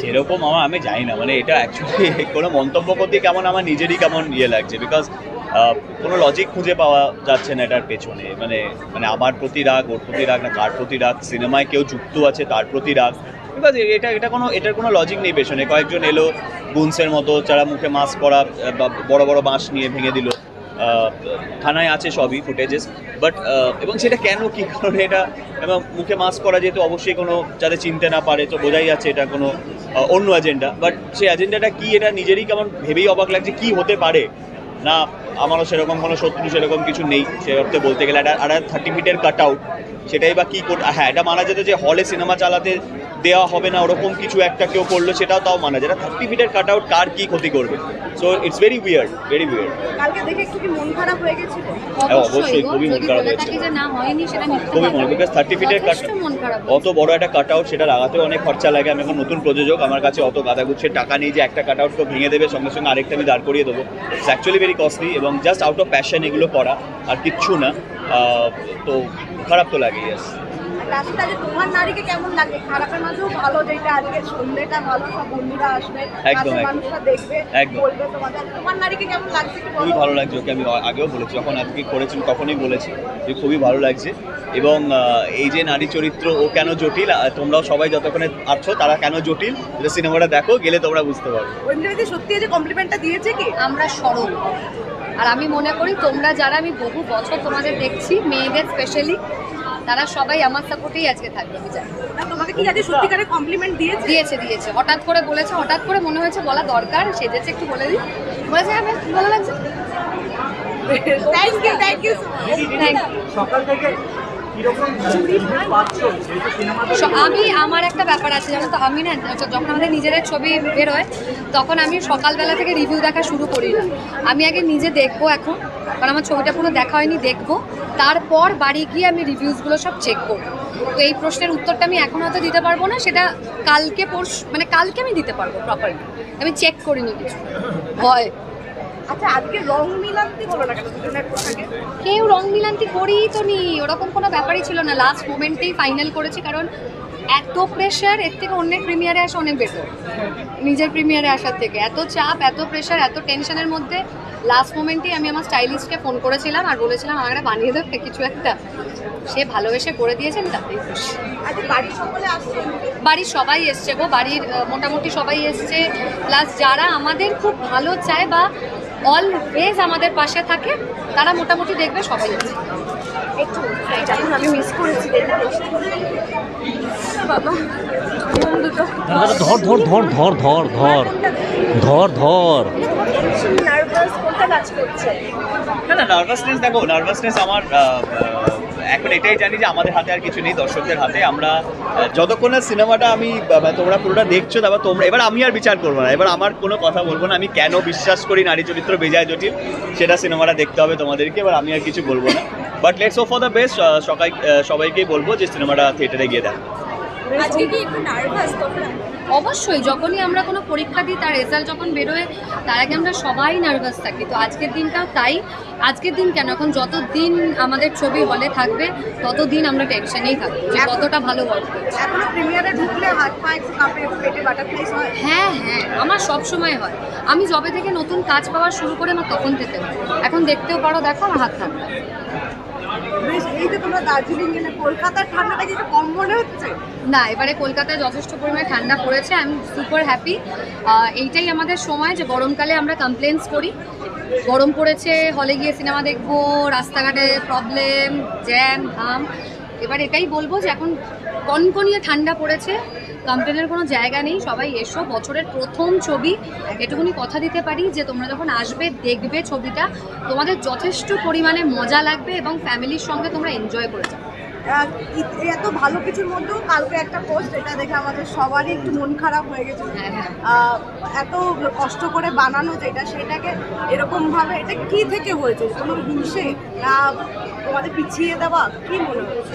সেরকম আমার, আমি জানি না। মানে এটা অ্যাকচুয়ালি কোনো মন্তব্য করতে কেমন আমার নিজেরই কেমন ইয়ে লাগছে। বিকজ কোনো লজিক খুঁজে পাওয়া যাচ্ছে না এটার পেছনে। মানে মানে আমার প্রতি রাগ, ওর প্রতি রাগ না, কার প্রতি রাগ, সিনেমায় কেউ যুক্ত আছে তার প্রতি রাগ। বিকজ এটা এটা কোনো, এটার কোনো লজিক নেই পেছনে। কয়েকজন এলো গুনসের মতো, যারা মুখে মাস্ক পরা বড় বড় বাঁশ নিয়ে ভেঙে দিল। থানায় আছে সবই ফুটেজেস। বাট এবং সেটা কেন কি? কারণে এটা, এবং মুখে মাস্ক করা যেহেতু অবশ্যই কোনো যাতে চিনতে না পারে, তো বোঝাই যাচ্ছে এটা কোনো অন্য এজেন্ডা বাট সেই এজেন্ডাটা কি, এটা নিজেরই কেমন ভেবেই অবাক লাগছে, কি হতে পারে? না, আমারও সেরকম কোনো শত্রু সেরকম কিছু নেই, সে অর্থে বলতে গেলে। একটা একটা থার্টি ফিটের কাট আউট সেটাই বা কী কর হ্যাঁ এটা মানা যেত যে হলে সিনেমা চালাতে দেওয়া হবে না ওরকম কিছু একটা কেউ করল সেটাও তাও মানা যেটা থার্টি ফিটের কাট আউট কার কী ক্ষতি করবে? So it's very weird very weird কালকে দেখে একটু কি মন খারাপ হয়ে গেছিল? হ্যাঁ, অবশ্যই, খুবই মন খারাপ হয়েছে। থাকি যে না হয়নি সেটা মিথ্যে খুবই। মনে বিকজ থার্টি ফিটের কাট অত বড় একটা কাট আউট সেটা লাগাতেও অনেক খরচা লাগে। আমি এখন নতুন প্রযোজক আমার কাছে অত গাদাগুচ্ছের টাকা নেই যে একটা কাট আউটকে ভেঙে দেবে সঙ্গে সঙ্গে আরেকটা আমি দাঁড় করিয়ে দেবো। ইটস অ্যাকচুয়ালি ভেরি কস্টলি এবং জাস্ট আউট অফ প্যাশন এগুলো করা আর কিচ্ছু না। তো খারাপ তো লাগে ইয়েস তোমার নারীকে কেমন লাগে খারাপের মাঝেও ভালো যেটা আজকে সন্ধ্যেটা ভালো সব বন্ধুরা আসবে একদম, মানুষরা দেখবে একদম। বলবে তোমাদের। তোমার নারীকে কেমন লাগছে খুবই ভালো লাগছে ওকে আমি আগেও বলেছি যখন আজকে করেছিল তখনই বলেছি যে খুবই ভালো লাগছে। এবং এই যে নারী চরিত্র ও কেন জটিল? তোমরাও সবাই যতক্ষণে আছো তারা কেন জটিল? এটা সিনেমাটা দেখো গেলে তোমরা বুঝতে পারবে। সত্যি যে কমপ্লিমেন্টটা দিয়েছে কি? আমরা সরল। আর আমি মনে করি তোমরা যারা আমি বহু বছর তোমাদের দেখছি মেয়েদের স্পেশালি তারা সবাই আমার সাপোর্টেই আজকে থাকবে আমি জানি। তোমাকে কি আজকে সত্যিকারের কমপ্লিমেন্ট দিয়েছে? দিয়েছে দিয়েছে। হঠাৎ করে বলেছে হঠাৎ করে মনে হয়েছে বলা দরকার সেজেছে একটু বলে দিই। বলেছে হ্যাঁ বেশ ভালো লাগছে। Thank you thank you Thank you. সকাল থেকে আমি, আমার একটা ব্যাপার আছে, জানো তো? আমি না, যখন আমাদের নিজেদের ছবি বেরোয়, তখন আমি সকালবেলা থেকে রিভিউ দেখা শুরু করি না। আমি আগে নিজে দেখব এখন, কারণ আমার ছবিটা পুরো দেখা হয়নি, দেখব। তারপর বাড়ি গিয়ে আমি রিভিউসগুলো সব চেক করব। তো এই প্রশ্নের উত্তরটা আমি এখন হয়তো দিতে পারব না, সেটা কালকে পরশ মানে কালকে আমি দিতে পারব প্রপারলি আমি চেক করিনি কিছু। হয় আচ্ছা আজকে রং মিলান্তি বলো না কেন? দুজনের পোশাকে? কেউ রং মিলান্তি করেই তো নি ওরকম কোনো ব্যাপারই ছিল না। লাস্ট মোমেন্টেই ফাইনাল করেছি কারণ এত প্রেশার এর থেকে অনেক প্রিমিয়ারে আসা অনেক বেটার নিজের প্রিমিয়ারে আসার থেকে। এত চাপ এত প্রেশার এত টেনশনের মধ্যে লাস্ট মোমেন্টেই আমি আমার স্টাইলিস্টকে ফোন করেছিলাম আর বলেছিলাম আমাকে বানিয়ে দেবে কিছু একটা। সে ভালোবেসে করে দিয়েছেন তাতেই খুশি। আসছে? বাড়ির সবাই এসছে গো। বাড়ির মোটামুটি সবাই এসছে। প্লাস যারা আমাদের খুব ভালো চায় বা অলওয়েজ আমাদের পাশে থাকে। তারা মোটামুটি দেখবে সবাই এসছে একটু আমি মিস করেছি বাবা ধর ধর ধর ধর ধর ধর। ধর ধর। নার্ভাস কোনটা কাজ করছে? না না নার্ভাসনেস দেখো নার্ভাসনেস আমার এখন এটাই জানি যে আমাদের হাতে আর কিছু নেই, দর্শকদের হাতে। আমরা যতক্ষণ না সিনেমাটা আমি তোমরা পুরোটা দেখছ, তারপর তোমরা, এবার আমি আর বিচার করব না। এবার আমার কোনো কথা বলব না। আমি কেন বিশ্বাস করি নারী চরিত্র বেজায় জটিল? সেটা সিনেমাটা দেখতে হবে তোমাদেরকে, এবার আমি আর কিছু বলব না। But let's hope for the best সবাই সবাইকেই বলব যে সিনেমাটা থিয়েটারে গিয়ে দেখো। আজকে কি একটু নার্ভাস তোমরা? অবশ্যই যখনই আমরা কোনো পরীক্ষা দিই তার রেজাল্ট যখন বেরোয় তার আগে আমরা সবাই নার্ভাস থাকি। তো আজকের দিনটাও তাই। আজকের দিন কেন? এখন যত দিন আমাদের ছবি হলে থাকবে তত দিন আমরা টেনশনেই থাকব যে কতটা ভালো ওয়ার্ক করছে। এখনও প্রিমিয়ারে ঢুকলে হাত পা একটু কাঁপে পেটে বাটারফ্লাইস হয়? হ্যাঁ হ্যাঁ আমার সব সময় হয়। আমি যবে থেকে নতুন কাজ পাওয়া শুরু করে আমার তখন থেকে। এখন দেখতেও পারো দেখো আমার হাত থাকবে দার্জিলিং কলকাতার ঠান্ডাটা কম না, এবারে কলকাতায় যথেষ্ট পরিমাণে ঠান্ডা পড়েছে আই এম সুপার হ্যাপি এইটাই আমাদের সময় যে গরমকালে আমরা কমপ্লেন্স করি। গরম পড়েছে হলে গিয়ে সিনেমা দেখব, রাস্তাঘাটে প্রবলেম জ্যাম হাম এবার এটাই বলব যে এখন কনকনিয়ে ঠান্ডা পড়েছে কমপ্লেনের কোনো জায়গা নেই সবাই এসো বছরের প্রথম ছবি এটুকুনি কথা দিতে পারি যে তোমরা যখন আসবে দেখবে ছবিটা তোমাদের যথেষ্ট পরিমাণে মজা লাগবে এবং ফ্যামিলির সঙ্গে তোমরা এনজয় করে যাবে। এত ভালো কিছুর মধ্যেও কালকে একটা পোস্ট এটা দেখে আমাদের সবারই একটু মন খারাপ হয়ে গেছে হ্যাঁ হ্যাঁ। এত কষ্ট করে বানানো যেটা সেটাকে এরকমভাবে এটা কি থেকে হয়েছে? কোনো হিংসে? না তোমাদের পিছিয়ে দেওয়া? কি মনে হচ্ছে?